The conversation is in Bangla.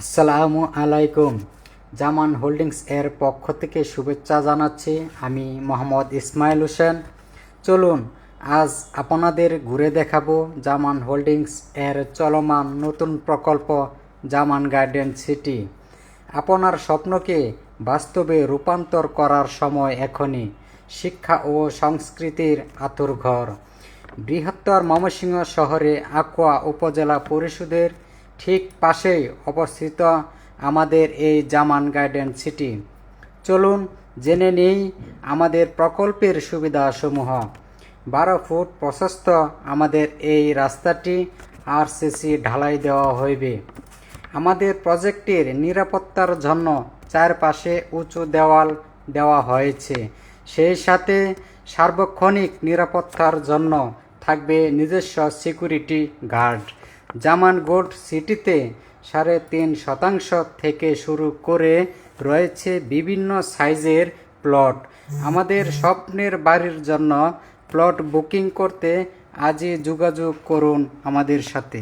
আসসালামু আলাইকুম। জামান হোল্ডিংস এর পক্ষ থেকে শুভেচ্ছা জানাচ্ছি আমি মোহাম্মদ ইসমাইল হোসেন। চলুন, আজ আপনাদের ঘুরে দেখাবো জামান হোল্ডিংস এর চলমান নতুন প্রকল্প জামান গার্ডেন সিটি। আপনার স্বপ্নকে বাস্তবে রূপান্তর করার সময় এখনই শিক্ষা ও সংস্কৃতির আতুরঘর বৃহত্তর ময়মনসিংহ শহরে আকুয়া উপজেলা পরিষদের ঠিক পাশেই অবস্থিত আমাদের এই জামান গার্ডেন সিটি। চলুন জেনে নেই আমাদের প্রকল্পের সুবিধাসমূহ। বারো ফুট প্রশস্ত আমাদের এই রাস্তাটি আরসিসি ঢালাই দেওয়া হইবে। আমাদের প্রজেক্টের নিরাপত্তার জন্য চারপাশে উঁচু দেওয়াল দেওয়া হয়েছে। সেই সাথে সার্বক্ষণিক নিরাপত্তার জন্য থাকবে নিজস্ব সিকিউরিটি গার্ড। জামান গোল্ড সিটিতে সাড়ে তিন শতাংশ থেকে শুরু করে রয়েছে বিভিন্ন সাইজের প্লট। আমাদের স্বপ্নের বাড়ির জন্য প্লট বুকিং করতে আজই যোগাযোগ করুন আমাদের সাথে।